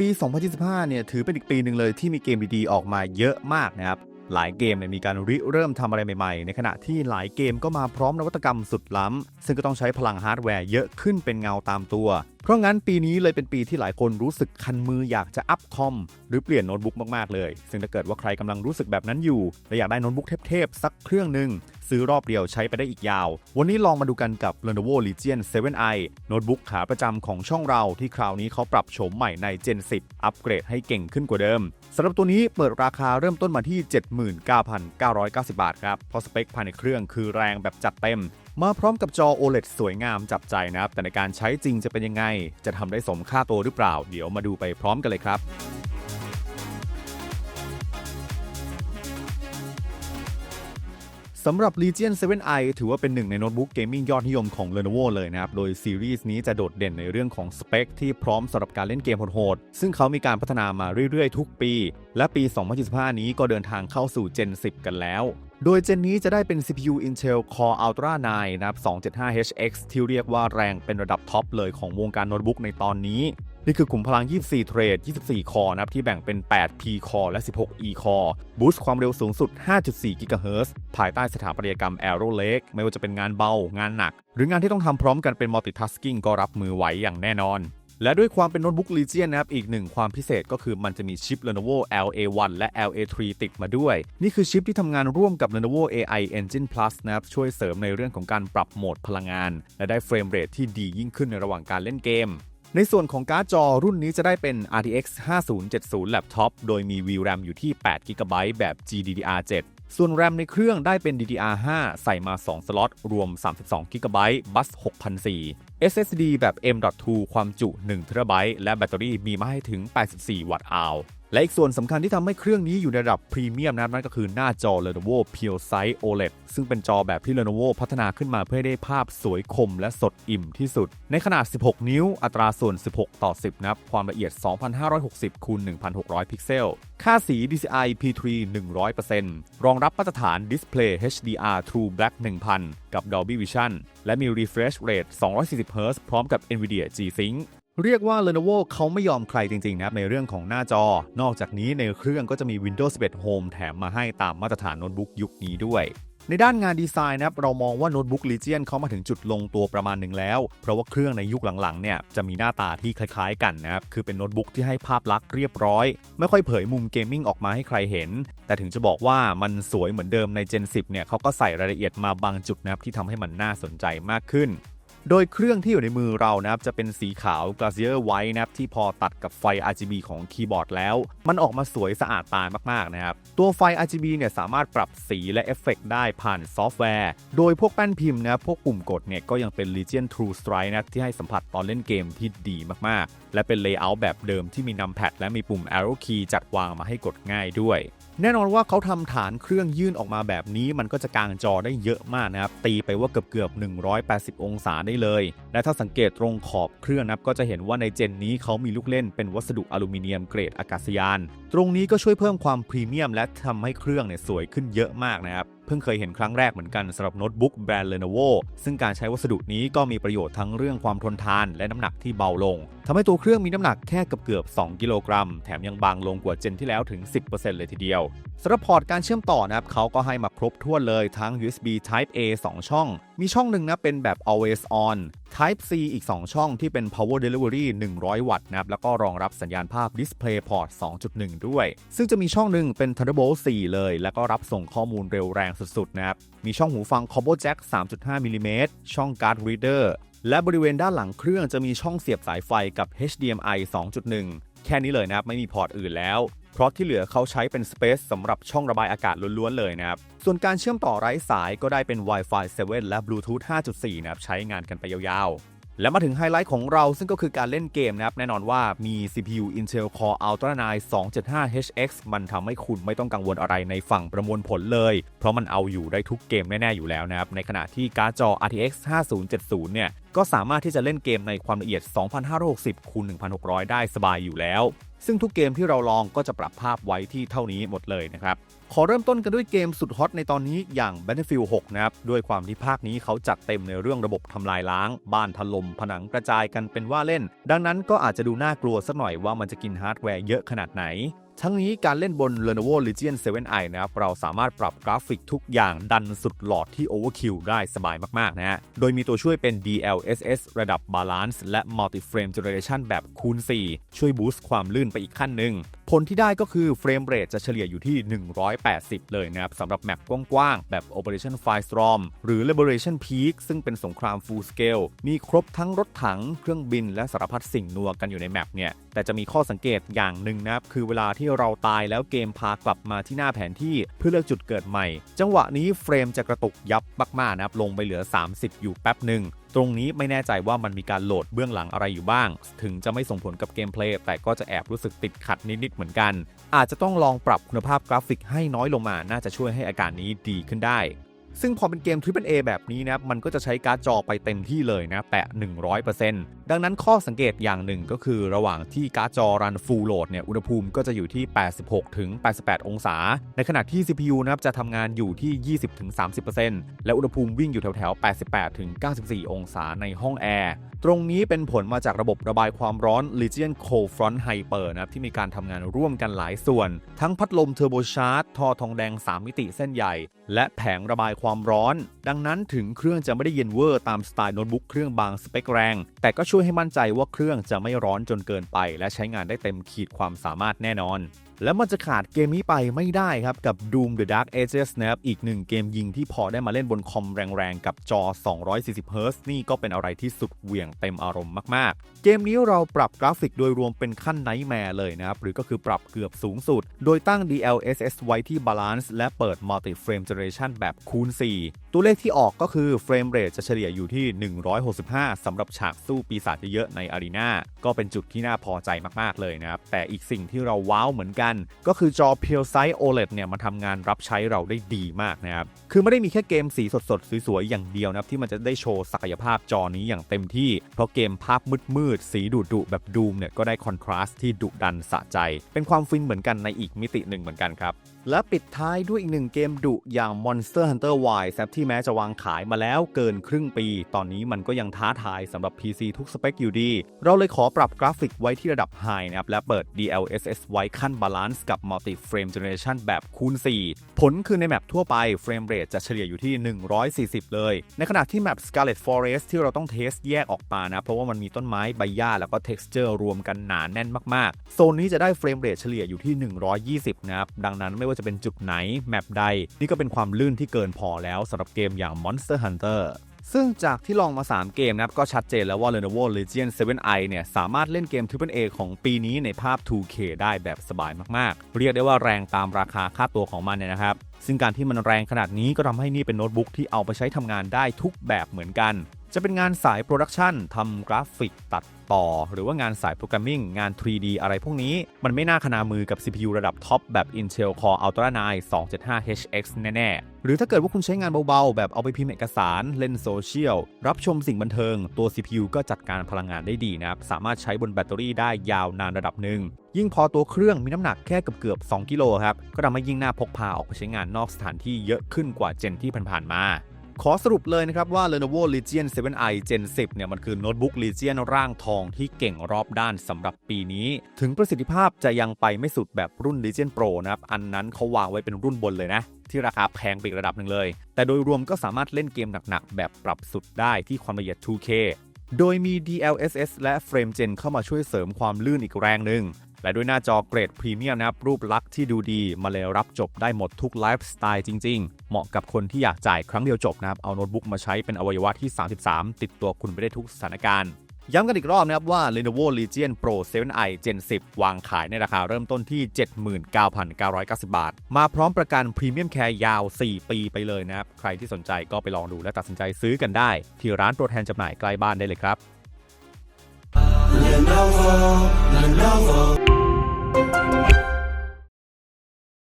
ปี 2025 เนี่ยถือเป็นอีกปีหนึ่งเลยที่มีเกมดีๆ ออกมาเยอะมากนะครับ หลายเกมเนี่ยมีการริเริ่มทำอะไรใหม่ๆ ในขณะที่หลายเกมก็มาพร้อมนวัตกรรมสุดล้ำซึ่งก็ต้องใช้พลังฮาร์ดแวร์เยอะขึ้นเป็นเงาตามตัว เพราะงั้นปีนี้เลยเป็นปีที่หลายคนรู้สึกคันมืออยากจะอัพคอมหรือเปลี่ยนโน้ตบุ๊กมากๆเลย ซึ่งถ้าเกิดว่าใครกำลังรู้สึกแบบนั้นอยู่และอยากได้โน้ตบุ๊กเทพๆสักเครื่องหนึ่งซื้อรอบเดียวใช้ไปได้อีกยาว วันนี้ลองมาดูกันกับ Lenovo Legion 7i โน้ตบุ๊กขาประจำของช่องเราที่คราวนี้เขาปรับโฉมใหม่ใน Gen 10 อัปเกรดให้เก่งขึ้นกว่าเดิม สำหรับตัวนี้เปิดราคาเริ่มต้นมาที่ 79,990 บาทครับ เพราะสเปคภายในเครื่องคือแรงแบบจัดเต็ม มาพร้อมกับจอ OLED สวยงามจับใจนะครับ แต่ในการใช้จริงจะเป็นยังไง จะทำได้สมค่าตัวหรือเปล่า เดี๋ยวมาดูไปพร้อมกันเลยครับ สำหรับ Legion 7i ถือว่าเป็นหนึ่งในโน้ตบุ๊กเกมมิ่งยอดนิยมของ Lenovo เลยนะครับ โดยซีรีส์นี้จะโดดเด่นในเรื่องของสเปคที่พร้อมสำหรับการเล่นเกมโหดๆซึ่งเขามีการพัฒนามาเรื่อยๆ ทุกปี และปี 2025 นี้ก็เดินทางเข้าสู่ Gen 10 กันแล้ว โดยเจนนี้จะได้เป็น CPU Intel Core Ultra 9 นะครับ 275HX ที่เรียกว่าแรงเป็นระดับท็อปเลยของวงการโน้ตบุ๊กในตอนนี้ นี่คือกลุ่มพลัง 24 เทรด 24 คอนะครับที่แบ่งเป็น 8 P คอและ 16 E คอบูสต์ความเร็วสูงสุด 5.4 GHz ภายใต้สถาปัตยกรรม Aero Lake ไม่ว่าจะเป็นงานเบา งานหนัก หรืองานที่ต้องทำพร้อมกันเป็น Multitasking ก็รับมือไหวอย่างแน่นอน และด้วยความเป็นโน้ตบุ๊ก Legion นะครับ อีกหนึ่งความพิเศษก็คือมันจะมีชิป Lenovo LA1 และ LA3 ติดมาด้วย นี่คือชิปที่ทำงานร่วมกับ Lenovo AI Engine Plus นะครับช่วยเสริมในเรื่องของการปรับโหมดพลังงาน และได้เฟรมเรทที่ดียิ่งขึ้นในระหว่างการเล่นเกม ในส่วนของการ์ดจอรุ่นนี้จะได้เป็น RTX 5070 Laptop โดยมี VRAM อยู่ที่ 8GB แบบ GDDR7 ส่วน RAM ในเครื่องได้เป็น DDR5 ใส่มา 2 สล็อต รวม 32GB บัส6004 SSD แบบ M.2 ความจุ 1TB และแบตเตอรี่มีมาให้ถึง 84 วัตต์อาว และอีกส่วนสำคัญที่ทำให้เครื่องนี้อยู่ในระดับพรีเมียมนะนั่นก็คือหน้าจอ Lenovo PureSight OLED ซึ่งเป็นจอแบบที่ Lenovo พัฒนาขึ้นมาเพื่อให้ได้ภาพสวยคมและสดอิ่มที่สุด ในขนาด 16 นิ้ว อัตราส่วน 16 ต่อ 10 นะครับ ความละเอียด 2560คูณ1600 พิกเซล ค่าสี DCI P3 100%รองรับมาตรฐาน Display HDR True Black 1000 กับ Dolby Vision และมี Refresh Rate 240 Hz พร้อมกับ NVIDIA G-Sync เรียกว่า Lenovo เขาไม่ยอมใครจริง ๆ นะครับ ในเรื่องของหน้าจอ นอกจากนี้ในเครื่องก็จะมี Windows 11 Home แถมมาให้ตามมาตรฐานโน้ตบุ๊กยุคนี้ด้วยในด้านงานดีไซน์นะครับเรามองว่าโน้ตบุ๊ก Legion เขามาถึงจุดลงตัวประมาณหนึ่งแล้ว เพราะว่าเครื่องในยุคหลังๆเนี่ยจะมีหน้าตาที่คล้ายๆกันนะครับ คือเป็นโน้ตบุ๊กที่ให้ภาพลักษณ์เรียบร้อย ไม่ค่อยเผยมุมเกมมิ่งออกมาให้ใครเห็น แต่ถึงจะบอกว่ามันสวยเหมือนเดิมใน Gen 10เนี่ยเขาก็ใส่รายละเอียดมาบางจุดนะครับที่ทำให้มันน่าสนใจมากขึ้น โดยเครื่องที่อยู่ในมือเรานะครับจะเป็นสีขาว Glacier White นะครับที่พอตัดกับไฟ RGB ของคีย์บอร์ดแล้ว มันออกมาสวยสะอาดตามากๆนะครับ ตัวไฟ RGB เนี่ยสามารถปรับสีและเอฟเฟกได้ผ่านซอฟต์แวร์ โดยพวกแป้นพิมพ์นะพวกปุ่มกดเนี่ยก็ยังเป็น Legion True Strike นะที่ให้สัมผัสตอนเล่นเกมที่ดีมากๆ และเป็นเลเยอร์แบบเดิมที่มีนัมแพดและมีปุ่ม Arrow Key จัดวางมาให้กดง่ายด้วย แน่นอนว่าเขาทำฐานเครื่องยื่นออกมาแบบนี้ มันก็จะกางจอได้เยอะมากนะครับ ตีไปว่าเกือบเกือบ180 องศาได้เลย และถ้าสังเกตตรงขอบเครื่องนะครับก็จะเห็นว่าในเจนนี้เขามีลูกเล่นเป็นวัสดุอลูมิเนียมเกรดอากาศยาน ตรงนี้ก็ช่วยเพิ่มความพรีเมียม และทำให้เครื่องเนี่ยสวยขึ้นเยอะมากนะครับ พิ่งเคยเห็นครั้งแรกเหมือนกันสำหรับโน้ตบุ๊กแบรนด์ Lenovo ซึ่งการใช้วัสดุนี้ก็มีประโยชน์ทั้งเรื่องความทนทานและน้ำหนักที่เบาลงทำให้ตัวเครื่องมีน้ำหนักแค่เกือบเกือบ 2 กิโลกรัม แถมยังบางลงกว่าเจนที่แล้วถึง 10%เลยทีเดียวสำหรับพอร์ตการเชื่อมต่อนะครับเขาก็ให้มาครบถ้วนเลยทั้ง USB Type A 2 ช่อง มีช่องหนึ่งนะเป็นแบบ always on Type C อีก 2 ช่องที่เป็น power delivery 100 วัตต์นะครับ แล้วก็รองรับสัญญาณภาพ Display Port 2.1 ด้วย ซึ่งจะมีช่องหนึ่งเป็น Thunderbolt 4 เลย แล้วก็รับส่งข้อมูลเร็วแรงสุดๆ นะครับ มีช่องหูฟัง Combo Jack 3.5 มิลลิเมตรช่อง Card Reader และบริเวณด้านหลังเครื่องจะมีช่องเสียบสายไฟกับ HDMI 2.1 แค่นี้เลยนะครับ ไม่มีพอร์ตอื่นแล้ว ราะที่เหลือเขาใช้เป็นสเปซสำหรับช่องระบายอากาศล้วนๆเลยนะครับ ส่วนการเชื่อมต่อไร้สายก็ได้เป็น Wi-Fi 7 และ Bluetooth 5.4 นะครับ ใช้งานกันไปยาวๆ และมาถึงไฮไลท์ของเราซึ่งก็คือการเล่นเกมนะครับ แน่นอนว่ามี CPU Intel Core Ultra 9 275HX มันทำให้คุณไม่ต้องกังวลอะไรในฝั่งประมวลผลเลย เพราะมันเอาอยู่ได้ทุกเกมแน่ๆอยู่แล้วนะครับ ในขณะที่การ์ดจอ RTX 5070 เนี่ยก็สามารถที่จะเล่นเกมในความละเอียด 2560คูณ1600 ได้สบายอยู่แล้ว ซึ่งทุกเกมที่เราลองก็จะปรับภาพไว้ที่เท่านี้หมดเลยนะครับ ขอเริ่มต้นกันด้วยเกมสุดฮอตในตอนนี้อย่าง Battlefield 6 นะครับ ด้วยความที่ภาคนี้เขาจัดเต็มในเรื่องระบบทำลายล้าง บ้านถล่มผนังกระจายกันเป็นว่าเล่น ดังนั้นก็อาจจะดูน่ากลัวสักหน่อยว่ามันจะกินฮาร์ดแวร์เยอะขนาดไหน ทั้งนี้การเล่นบน Lenovo Legion 7i นะครับเราสามารถปรับกราฟิกทุกอย่างดันสุดหลอดที่ Overkill ได้สบายมากๆนะฮะ โดยมีตัวช่วยเป็น DLSS ระดับ Balance และ Multi Frame Generation แบบคูณ 4 ช่วยบูสต์ความลื่นไปอีกขั้นหนึ่ง ผลที่ได้ก็คือเฟรมเรทจะเฉลี่ยอยู่ที่ 180 เลยนะครับสำหรับแมปกว้างๆ แบบ Operation Firestorm หรือ Liberation Peak ซึ่งเป็นสงคราม Full Scale มีครบทั้งรถถังเครื่องบินและสารพัดสิ่งนัวกันอยู่ในแมปเนี่ยแต่จะมีข้อสังเกตอย่างหนึ่งนะครับคือเวลาที่เราตายแล้วเกมพากลับมาที่หน้าแผนที่เพื่อเลือกจุดเกิดใหม่ จังหวะนี้เฟรมจะกระตุกยับมากๆนะครับลงไปเหลือ 30 อยู่แป๊บหนึ่งตรงนี้ไม่แน่ใจว่ามันมีการโหลดเบื้องหลังอะไรอยู่บ้าง ถึงจะไม่ส่งผลกับเกมเพลย์แต่ก็จะแอบรู้สึกติดขัดนิด ๆ เหมือนกัน อาจจะต้องลองปรับคุณภาพกราฟิกให้น้อยลงมา น่าจะช่วยให้อาการนี้ดีขึ้นได้ ซึ่งพอเป็นเกม Triple A แบบนี้นะมันก็จะใช้การ์ดจอไปเต็มที่เลยนะแตะ100%ดังนั้นข้อสังเกตอย่างหนึ่งก็คือระหว่างที่การ์ดจอรัน Full Load เนี่ยอุณหภูมิก็จะอยู่ที่ 86ถึง88 องศา ในขณะที่ CPU นะครับจะทำงานอยู่ที่ 20ถึง30%และอุณหภูมิวิ่งอยู่แถวๆ 88ถึง94 องศาในห้องแอร์ตรงนี้เป็นผลมาจากระบบระบายความร้อน Legion Cold Front Hyper นะครับที่มีการทำงานร่วมกันหลายส่วน ทั้งพัดลมเทอร์โบชาร์จทอทองแดง 3 มิติเส้นใหญ่ และแผงระบายความร้อน ดังนั้นถึงเครื่องจะไม่ได้เย็นเวอร์ตามสไตล์โน้ตบุ๊กเครื่องบางสเปคแรง แต่ก็ช่วยให้มั่นใจว่าเครื่องจะไม่ร้อนจนเกินไป และใช้งานได้เต็มขีดความสามารถแน่นอน และมันจะขาดเกมนี้ไปไม่ได้ครับ กับ Doom The Dark Ages นะครับอีกหนึ่งเกมยิงที่พอได้มาเล่นบนคอมแรงๆ กับจอ 240 Hz นี่ก็เป็นอะไรที่สุดเหวี่ยงเต็มอารมณ์มากๆ เกมนี้เราปรับกราฟิกโดยรวมเป็นขั้นไนท์แมร์เลยนะครับ หรือก็คือปรับเกือบสูงสุด โดยตั้ง DLSS ไว้ที่ Balance และเปิด Multi Frame Generation แบบคูณ 4 ตัวเลขที่ออกก็คือเฟรมเรทจะเฉลี่ยอยู่ที่ 165สำหรับฉากสู้ปีศาจเยอะๆในอารีนาก็เป็นจุดที่น่าพอใจมากๆเลยนะครับแต่อีกสิ่งที่เราว้าวเหมือนกันก็คือจอ p u r e Size OLED เนี่ยมาทำงานรับใช้เราได้ดีมากนะครับ คือไม่ได้มีแค่เกมสีสดๆ สวยๆ อย่างเดียวนะครับ ที่มันจะได้โชว์ศักยภาพจอนี้อย่างเต็มที่ เพราะเกมภาพมืดๆ สีดุๆแบบดูมเนี่ยก็ได้คอนทราสต์ที่ดุดันสะใจ เป็นความฟินเหมือนกันในอีกมิติหนึ่งเหมือนกันครับและปิดท้ายด้วยอีกหนึ่งเกมดุอย่าง Monster Hunter Wilds ครับที่แม้จะวางขายมาแล้วเกินครึ่งปี ตอนนี้มันก็ยังท้าทายสำหรับ PC ทุกสเปคอยู่ดี เราเลยขอปรับกราฟิกไว้ที่ระดับ High นะครับ และเปิด DLSS ไว้ขั้น Balance กับ Multi Frame Generation แบบคูณ 4 ผลคือในแมปทั่วไปเฟรมเรทจะเฉลี่ยอยู่ที่ 140 เลย ในขณะที่แมป Scarlet Forest ที่เราต้องเทสแยกออกมานะ เพราะว่ามันมีต้นไม้ใบหญ้าแล้วก็ texture รวมกันหนาแน่นมากๆ โซนนี้จะได้เฟรมเรทเฉลี่ยอยู่ที่ 120 นะครับ ดังนั้นไม่ว่าจะเป็นจุดไหน แมปใด นี่ก็เป็นความลื่นที่เกินพอแล้วสำหรับเกมอย่าง Monster Hunter ซึ่งจากที่ลองมา 3 เกมนะครับ ก็ชัดเจนแล้วว่า Lenovo Legion 7i เนี่ย สามารถเล่นเกม Triple A ของปีนี้ในภาพ 2K ได้แบบสบายมาก ๆ เรียกได้ว่าแรงตามราคาค่าตัวของมันเนี่ยนะครับ ซึ่งการที่มันแรงขนาดนี้ก็ทำให้นี่เป็นโน้ตบุ๊กที่เอาไปใช้ทำงานได้ทุกแบบเหมือนกัน จะเป็นงานสายโปรดักชันทำกราฟิกตัดต่อ หรือว่างานสายโปรแกรมมิ่งงาน 3D อะไรพวกนี้ มันไม่น่าขนามือกับ CPU ระดับท็อปแบบ Intel Core Ultra 9 275HX แน่ๆ หรือถ้าเกิดว่าคุณใช้งานเบาๆ แบบเอาไปพิมพ์เอกสาร เล่นโซเชียล รับชมสิ่งบันเทิง ตัว CPU ก็จัดการพลังงานได้ดีนะครับ สามารถใช้บนแบตเตอรี่ได้ยาวนานระดับหนึ่ง ยิ่งพอตัวเครื่องมีน้ำหนักแค่เกือบเกือบๆ2กิโลครับ ก็ทำให้ยิ่งน่าพกพาออกไปใช้งานนอกสถานที่เยอะขึ้นกว่าเจนที่ผ่านๆมา ขอสรุปเลยนะครับว่า Lenovo Legion 7i Gen 10 เนี่ยมันคือโน้ตบุ๊ก Legion ร่างทองที่เก่งรอบด้านสำหรับปีนี้ ถึงประสิทธิภาพจะยังไปไม่สุดแบบรุ่น Legion Pro นะครับอันนั้นเขาวางไว้เป็นรุ่นบนเลยนะ ที่ราคาแพงไปอีกระดับหนึ่งเลย แต่โดยรวมก็สามารถเล่นเกมหนักๆ แบบปรับสุดได้ที่ความละเอียด 2K โดยมี DLSS และ Frame Gen เข้ามาช่วยเสริมความลื่นอีกแรงหนึ่ง และด้วยหน้าจอเกรดพรีเมียมนะครับ รูปลักษณ์ที่ดูดีมาเลยรับจบได้หมดทุกไลฟ์สไตล์จริง ๆ เหมาะกับคนที่อยากจ่ายครั้งเดียวจบนะครับ เอาโน้ตบุ๊กมาใช้เป็นอวัยวะที่ 33 ติดตัวคุณไปได้ทุกสถานการณ์ ย้ำกันอีกรอบนะครับว่า Lenovo Legion Pro 7i Gen 10 วางขายในราคาเริ่มต้นที่ 79,990 บาท มาพร้อมประกันพรีเมียมแคร์ยาว 4 ปีไปเลยนะครับ ใครที่สนใจก็ไปลองดูและตัดสินใจซื้อกันได้ ที่ร้านตัวแทนจำหน่ายใกล้บ้านได้เลยครับ Lenovo, Lenovo.